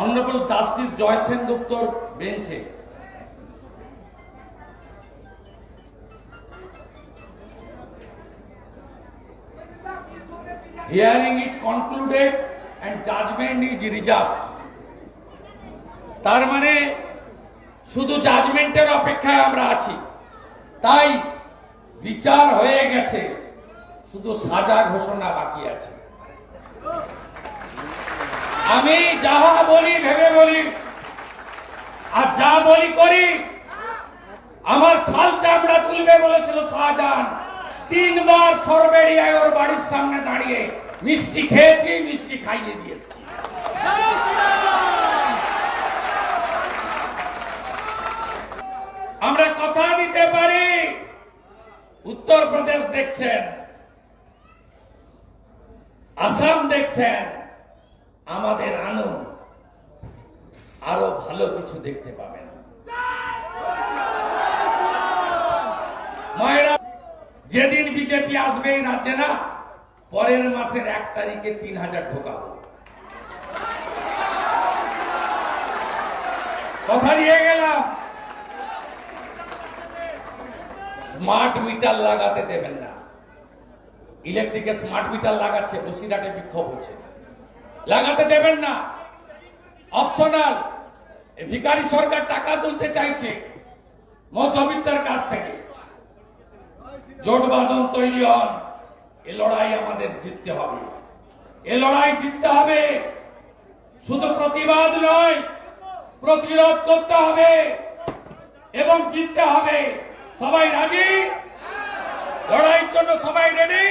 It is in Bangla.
অনারেবল জাস্টিস জয় সেনগুপ্তর বেঞ্চে hearing is concluded and judgement is reserve তার মানে শুধু জাজমেন্টের অপেক্ষায় আমরা আছি। তাই বিচার হয়ে গেছে। শুধু সাজা ঘোষণা বাকি আছে। আমি যাহা বলি, ভেবে বলি। আর যা বলি করি, আমার ছাল চামড়া তুলবে বলেছিল শাহজাহান। তিনবার সরবেড়িয়ায় ওর বাড়ির সামনে দাঁড়িয়ে মিষ্টি খেয়েছি, মিষ্টি খাইয়ে দিয়েছি। আমরা কথা দিতে পারি? উত্তরপ্রদেশ দেখছেন, আসাম দেখছেন আমাদের আনন্দ। আরও ভালো কিছু দেখতে পাবেন। মায়েরা, যেদিন বিজেপি আসবে এই রাজ্যে না, পরের মাসের এক তারিখে তিন হাজার ঢোকাবো। কথা দিয়ে গেলাম। স্মার্ট মিটার লাগাতে দেবেন না। ইলেকট্রিকে স্মার্ট মিটার লাগাচ্ছে, বসিরহাটে বিক্ষোভ হচ্ছে। লাগাতে দেবেন না। অপশনাল ভিকারি সরকার টাকা তুলতে চাইছে মধ্যবিত্তের কাছ থেকে। জোট বাঁধন তৈরি হন, এ লড়াই আমাদের জিততে হবে। এ লড়াই জিততে হবে, শুধু প্রতিবাদ নয়, প্রতিরোধ করতে হবে এবং জিততে হবে। সবাই রাজি? লড়াইয়ের জন্য সবাই রেডি